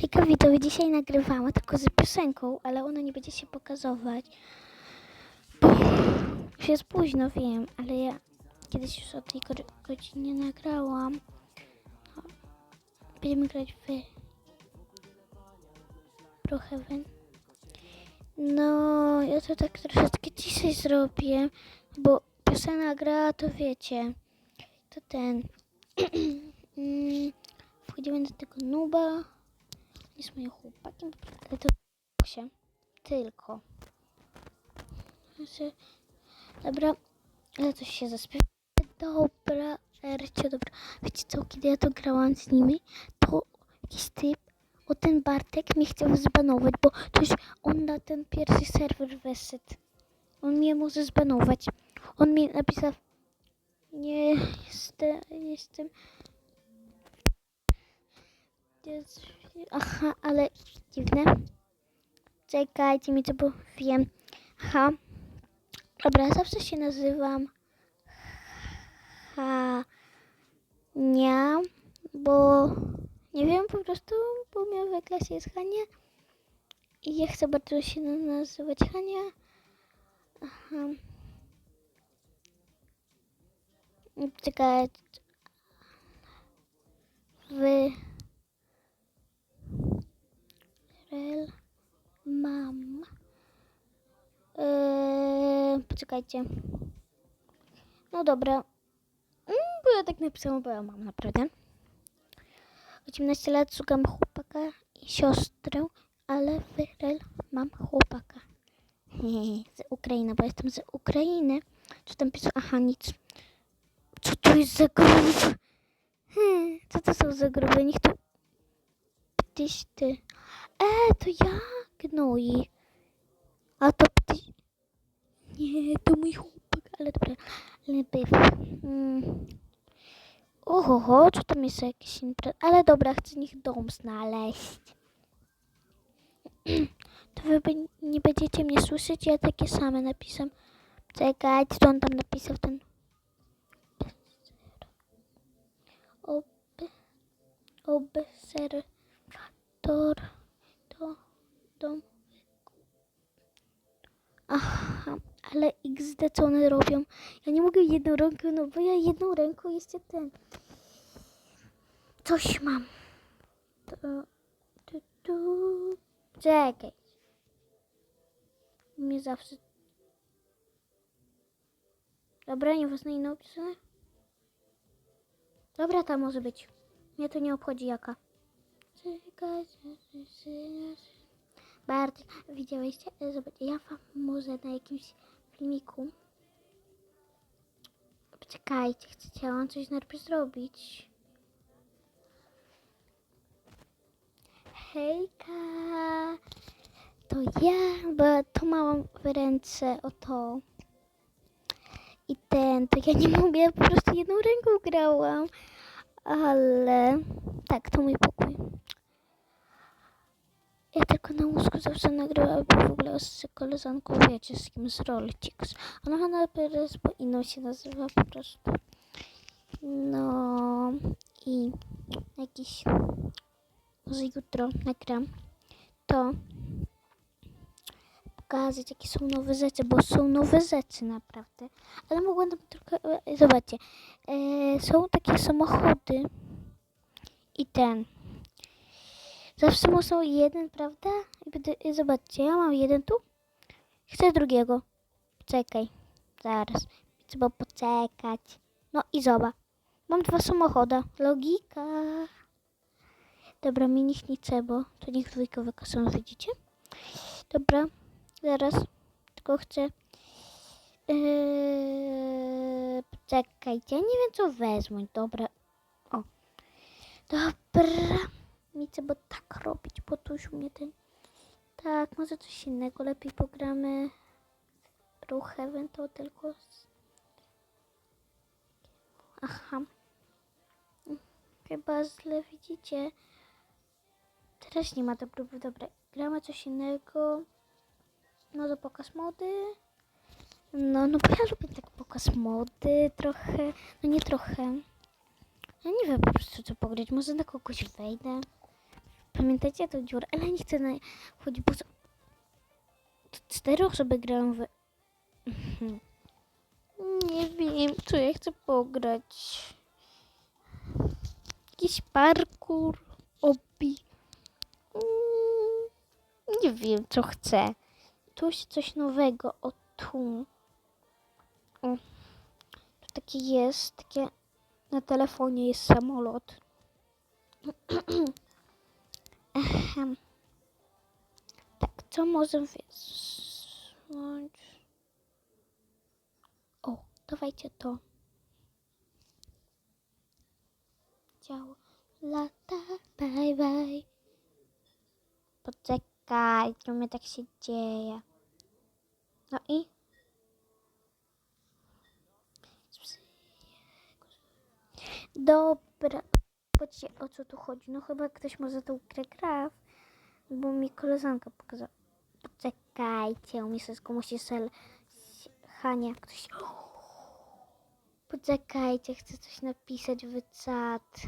Hejka widzowie, dzisiaj nagrywamy tylko z piosenką, ale ona nie będzie się pokazywać. Bo już jest późno, wiem, ale ja kiedyś już o tej go- godzinie nagrałam. No, Będziemy grać w Brookhaven. No, ja to tak troszeczkę ciszej zrobię, bo piosenka gra, to wiecie, to ten. Mm, Wchodzimy do tego nuba. Jest moim chłopakiem, ale to się tylko. Znaczy, Dobra, ale coś się zaśpiewa. Dobra, Ercio, dobra. Wiecie co, kiedy ja to grałam z nimi, to jakiś typ, o ten Bartek mnie chciał zbanować, bo coś on na ten pierwszy serwer weszedł. On mnie może zbanować. On mi napisał, nie jestem, jestem jest... Aha, ale dziwne. Czekajcie mi to, bo wiem. Aha. Dobra, zawsze się nazywam Hania, bo nie wiem, po prostu, bo miał we klasie jest Hania. I ja chcę bardzo się nazywać Hania. Aha. Czekajcie. Wy... Mam. Eee, poczekajcie. No dobra. Mm, Bo ja tak napisałam, bo ja mam naprawdę. 18 lat szukam chłopaka i siostrę, ale w mam chłopaka. z Ukrainy, bo jestem z Ukrainy. Co tam pisze? Aha, nic. Co to jest za grób? Hmm, co to są za gruby? Niech to... Tyś ty. E, to ja gnoi. A to pty... Nie, to mój chłopak, ale dobra. Byw. Mm. Ohoho, co tam jest jakiś impre... Ale dobra, chcę niech dom znaleźć. To wy nie będziecie mnie słyszeć, ja takie same napisam. Czekajcie, co on tam napisał, ten... Ob... Obserwator to dom. Aha, ale XD co one robią? Ja nie mogę jedną ręką, no bo ja jedną ręką jeszcze ten. Coś mam. To, tu, tu. Czekaj. Mnie zawsze. Dobra, nie was inną opisane. Dobra, ta może być. Mnie to nie obchodzi jaka. Bartek, widziałeście? E, Zobaczcie, ja wam może na jakimś filmiku. Poczekajcie, mam coś najpierw zrobić. Hejka! To ja, bo to mam w ręce, oto. I ten, to ja nie mogę, po prostu jedną ręką grałam. Ale tak, to mój pokój. Ja tylko na łóżku zawsze nagrywam, bo w ogóle z koleżanką, wiecie, z kim z Rolcix. Ona na teraz, bo inną się nazywa po prostu. No i jakiś, może jutro nagram, to pokazać, jakie są nowe rzeczy, bo są nowe rzeczy naprawdę. Ale mogłem tylko, e, zobaczcie, e, są takie samochody i ten. Zawsze muszą jeden, prawda? I zobaczcie, ja mam jeden tu. Chcę drugiego. Czekaj, zaraz. Trzeba poczekać. No i zobacz. Mam dwa samochody. Logika. Dobra, mi niech nie trzeba. To niech dwójkowe są, widzicie? Dobra, zaraz. Tylko chcę... Yy, poczekajcie, ja nie wiem co wezmę. Dobra. O. Dobra. Nie trzeba tak robić, bo tu już mnie ten... Tak, może coś innego. Lepiej pogramy Brookhaven, to tylko... z- Aha. Chyba źle widzicie. Teraz nie ma dobrów. Dobra, gramy coś innego. No to pokaz mody. No, no bo ja lubię tak pokaz mody trochę. No nie trochę. Ja nie wiem po prostu co pograć. Może na kogoś wejdę. Pamiętacie tę dziurę? Ale nie chcę na wchodzić, bo... cztery osoby grają w... Nie wiem, co ja chcę pograć. Jakiś parkour, obi. Mm, Nie wiem, co chcę. Tu jest coś nowego. O, tu. O. Tu takie jest, takie... Na telefonie jest samolot. Ehem. Tak, co może wysłać? O, dawajcie to. Ciało lata, bye bye. Poczekaj, mnie tak się dzieje. No i? Dobra. Patrzcie, o co tu chodzi. No chyba ktoś może tą grę gra, bo mi koleżanka pokazała. Poczekajcie, u mnie wszystko musi sel... Hania, ktoś... Poczekajcie, chcę coś napisać w czat.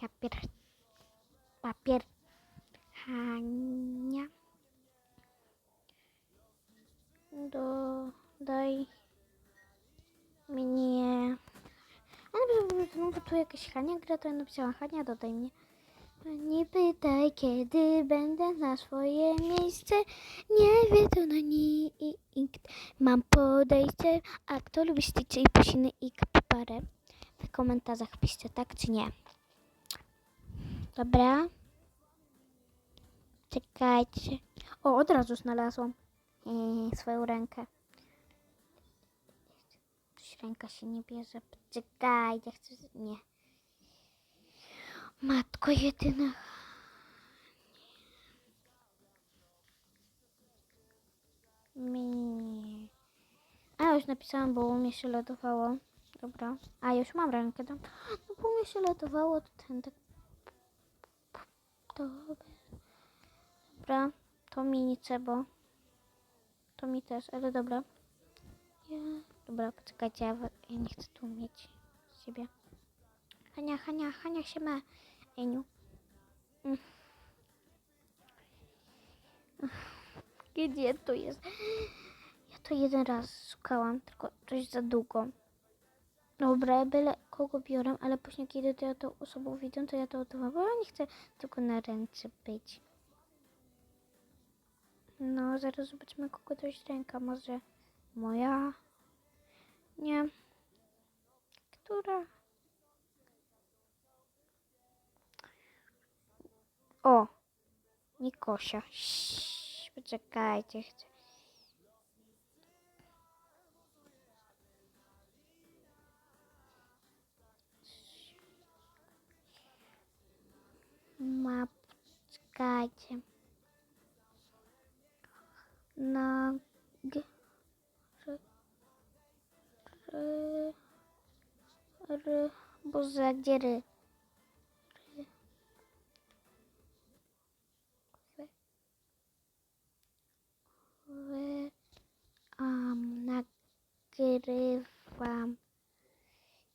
Papier. Papier. Hania. Do... Daj... Mnie... No, bo tu jakaś Hania gra, to ja napisałam Hania, dodaj mnie. Nie pytaj, kiedy będę na swoje miejsce. Nie wie to na nikt. Mam podejście, a kto lubi stycie i pusiny i parę? W komentarzach piszcie tak czy nie. Dobra. Czekajcie. O, od razu znalazłam yy, swoją rękę. Ręka się nie bierze. Czekajcie, chcę... Nie. Matko jedyna. Mi. A już napisałam, bo u mnie się lodowało. Dobra. A już mam rękę tam. No bo mnie się lodowało, to ten tak. Dobra. Dobra. To mi nic, bo. To mi też, ale dobra. Ja... Dobra, poczekajcie, ja, ja nie chcę tu mieć siebie. Hania, Hania, Hania się ma. Eniu. Mm. Gdzie to jest? Ja to jeden raz szukałam, tylko coś za długo. Dobra, byle kogo biorę, ale później kiedy to ja tą osobą widzę, to ja to odwołam, bo ja nie chcę tylko na ręce być. No, zaraz zobaczymy kogo to jest ręka. Może moja? Która? O! Nikosia. Ściii, Poczekajcie, chcę. Ma, poczekajcie. Na... G... R... R... R... Boże, gdzie ry? Ry. Um, nagrywam.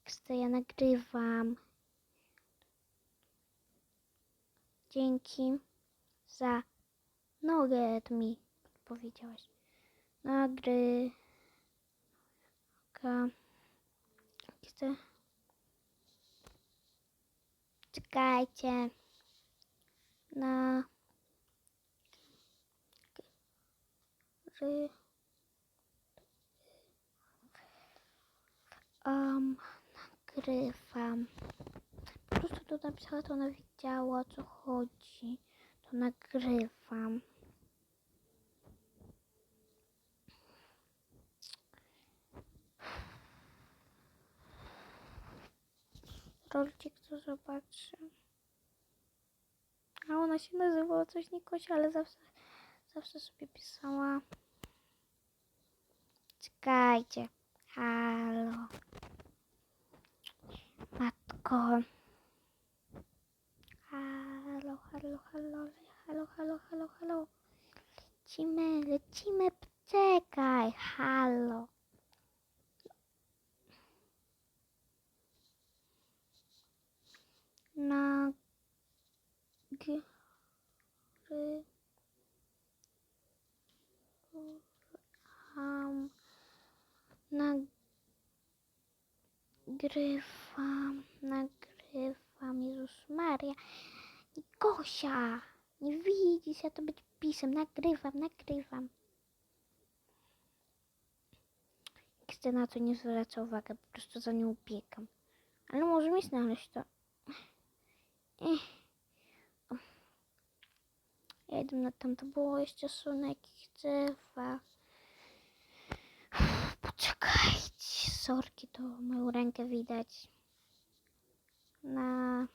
Chcę, ja nagrywam. Dzięki za nogę mi powiedziałaś. Nagry. Ka. Chcę. Czekajcie. Na. Ry. Um, nagrywam. Po prostu to napisała, to ona wiedziała o co chodzi. To nagrywam. Rolcik to zobaczy. A ona się nazywała coś Nikosia, ale zawsze, zawsze sobie pisała. Czekajcie. Halo. Matko. Halo, halo, halo, halo, halo, halo, halo. Lecimy, lecimy, czekaj, halo. nagrywam, nagrywam, nagrywam, Jezus Maria, Nikosia, nie widzisz, ja to być pisem, nagrywam, nagrywam. Nigdy na to nie zwraca uwagi, po prostu za nią upiekam. Ale może mi znaleźć to. Idę na tam, to było jeszcze sunek was. Poczekajcie, sorki, to moją rękę widać. Na...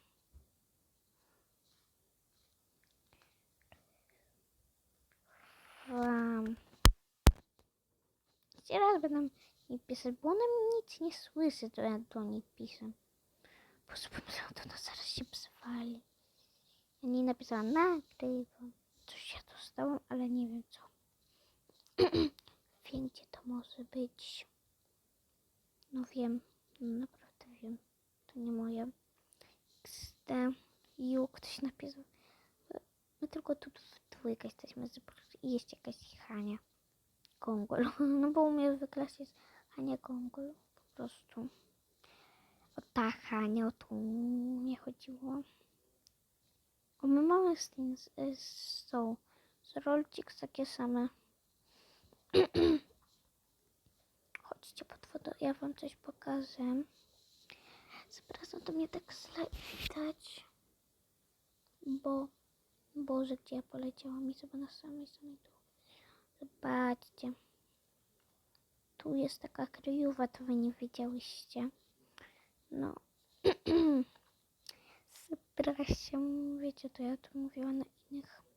Wam. Jeszcze raz będę mi pisać, bo ona nic nie słyszy, to ja do niej piszę. Pomyślałam, to ona zaraz się zwali. Ja nie napisałam nagrywam. Coś ja dostałam, ale nie wiem co. wiem, gdzie to może być. No wiem, no naprawdę wiem. To nie moje. Ju, ktoś napisał. My tylko tu w dwójkę jesteśmy. I jest jakaś Hania. Gongol. No bo u mnie w klasie jest Hania. Po prostu. O ta Hania, o tu nie chodziło. O, my mamy z tym, z, z Rolcix takie same. Chodźcie pod wodę, ja wam coś pokażę. Zapraszam, to mnie tak źle widać. Bo, Boże, gdzie ja poleciałam i sobie na samej, samej tu. Zobaczcie. Tu jest taka kryjówa, to wy nie wiedziałyście. No. Przepraszam, wiecie, to ja tu mówiła na innych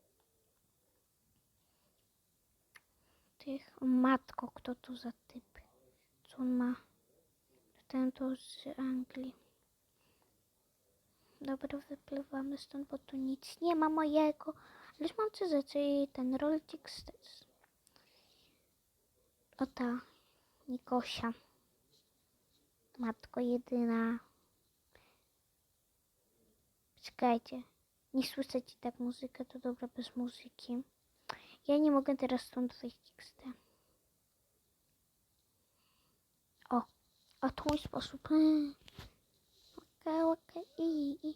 tych. Matko, kto tu za typ? Co on ma? Ten to z Anglii. Dobra, wypływamy stąd, bo tu nic nie ma mojego. Ależ mam CZ, czyli ten Roltix też. O ta Nikosia. Matko jedyna. Czekajcie. Nie słyszeć tak muzykę, to dobra bez muzyki. Ja nie mogę teraz stąd wyjść XD. O, o to mój sposób. Okej, okej, i, i.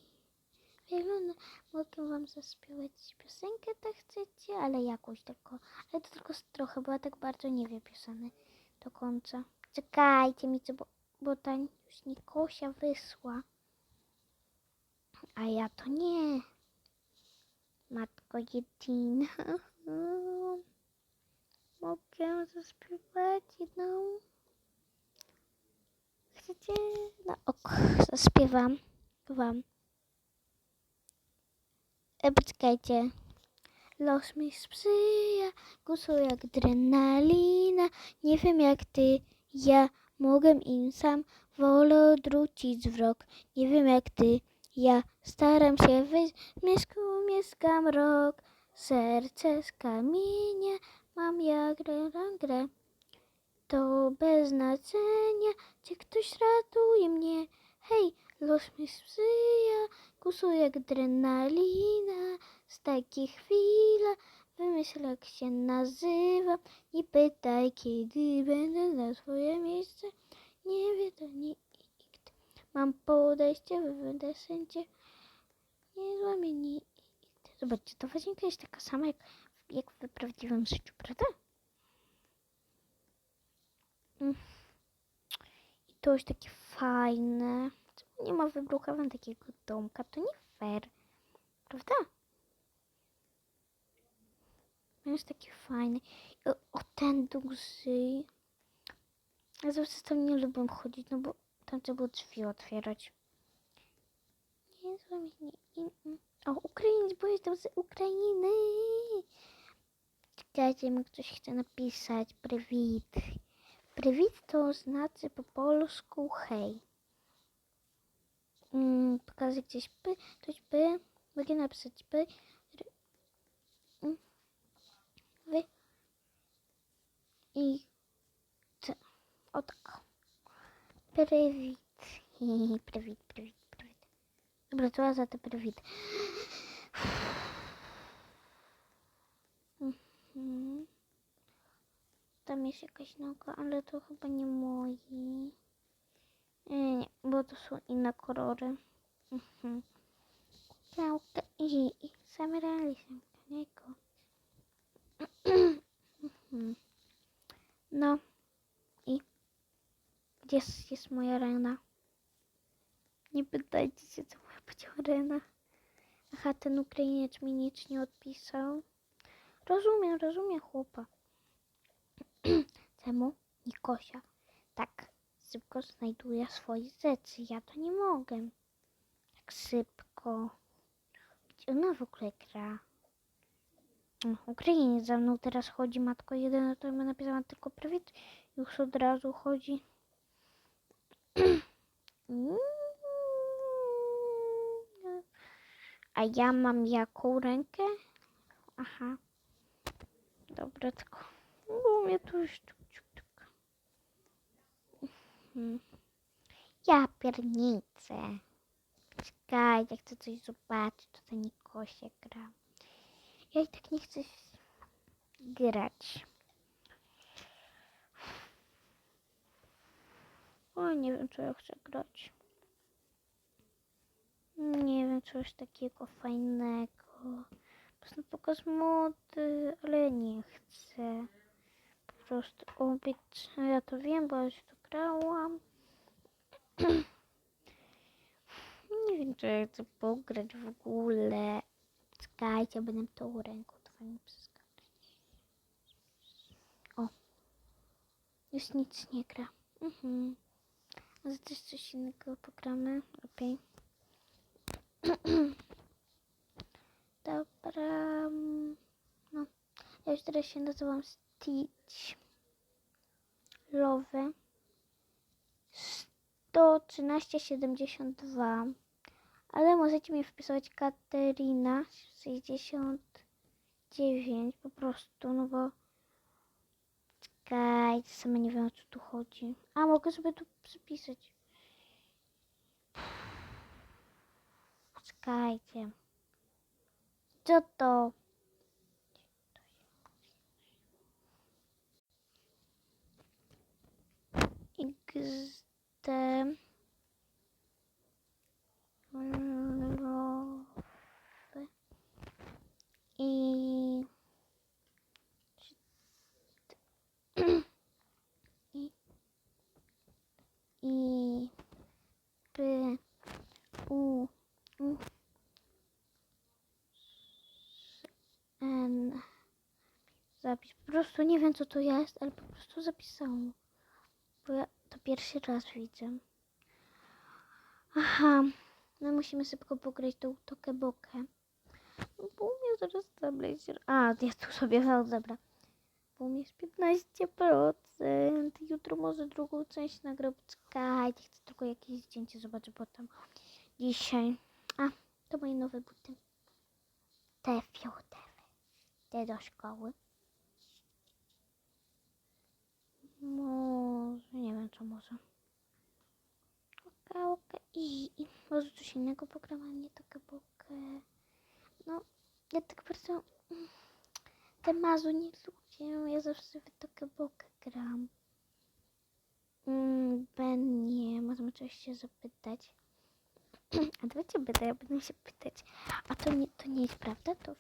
Wygląda, mogę wam zaśpiewać piosenkę, tak chcecie, ale jakąś tylko. Ale to tylko trochę, bo ja tak bardzo nie wiem pioseny do końca. Czekajcie mi, co, bo, bo ta już Nikosia wysła. A ja to nie. Matko jedyna. Mogę zaśpiewać jedną. Chcecie? No ok, zaśpiewam wam. E, poczekajcie. Los mi sprzyja, głosu jak adrenalina. Nie wiem jak ty, ja mogę im sam wolę odwrócić wzrok. Nie wiem jak ty, ja staram się wyjść, mieszku mieszkam rok. Serce z kamienia mam jak grę, grę. To bez znaczenia, czy ktoś ratuje mnie. Hej, los mi sprzyja, głosu jak adrenalina. Z takich chwila wymyśl jak się nazywam. Nie pytaj, kiedy będę na swoje miejsce. Nie wie to nikt. Mam podejście, wywiądę wszędzie. Nie złamie nikt. Zobaczcie, ta łazienka jest taka sama jak, jak w prawdziwym życiu, prawda? Mm. I to jest takie fajne. Nie ma wybrukowanego takiego domka? To nie fair. Prawda? On jest taki fajny. O, ten duży. Ja zawsze tam nie lubię chodzić, no bo tam trzeba było drzwi otwierać. Nie, z wami nie. nie. O, Ukrainiec, bo jestem z Ukrainy. Czekajcie, mi ktoś chce napisać. Prywit. Prywit to znaczy po polsku hej. Mm, pokażę gdzieś by, ktoś by, mogę napisać by, r, mm, wy i c. O tak. Prywit. Prywit, prywit, prywit. Dobra, ja za te prywit. Mhm. Tam jest jakaś noga, ale to chyba nie moi. Nie, nie, bo to są inne kolory. Mhm. I, i same realizm. No i gdzie jest, jest moja rena? Nie pytajcie się, co moja będzie rena. Aha, ten Ukrainiec mi nic nie odpisał. Rozumiem, rozumiem chłopa. Czemu Nikosia tak szybko znajduje swoje rzeczy? Ja to nie mogę. Tak szybko. Gdzie ona w ogóle gra? O, Ukrainiec za mną teraz chodzi, matko jedyne to my napisałam tylko prawic. Już od razu chodzi. A ja mam jaką rękę? Aha. Dobra, tylko. Bo mnie tu już. Mhm. Ja piernicę. Czekaj, jak chcę coś zobaczyć, to to Nikosie gra. Ja i tak nie chcę grać. O, nie wiem, co ja chcę grać. Nie wiem, coś takiego fajnego. Można pokaz mody, ale nie chcę. Po prostu obiekt, ja to wiem, bo już to grałam. nie wiem, czy ja chcę pograć w ogóle. Czekajcie, będę tą ręką fajnie przeskakać. O. Już nic nie gra. Mhm. Może też coś innego pogramy. Lepiej. Dobra. mm, No. Ja już teraz się nazywam Stitch. Love. 113,72. Ale możecie mi wpisać Katerina 69 po prostu, no bo czekaj, sama nie wiem o co tu chodzi. A mogę sobie tu przypisać. Czekajcie. Co to? XD I i i p u u n zapis. Po prostu nie wiem co to jest, ale po prostu zapisałam. Bo ja to pierwszy raz widzę. Aha. No musimy szybko pograć tą tokebokę. No bo mnie zaraz się... A, ja tu sobie wał, dobra. Bo mnie jest 15%. Jutro może drugą część nagram. Czekajcie, chcę tylko jakieś zdjęcie zobaczyć potem. Dzisiaj. A, to moje nowe buty. Te fioletowe. Te do szkoły. Może, nie wiem co może. Okej. I, I może coś innego pogram, a nie takie bokę. No, ja tak bardzo mm, te mazu nie lubię. Ja zawsze w takie gram. Mm, ben nie, możemy coś się zapytać. A dawajcie będę, ja będę się pytać. A to nie, to nie jest prawda? To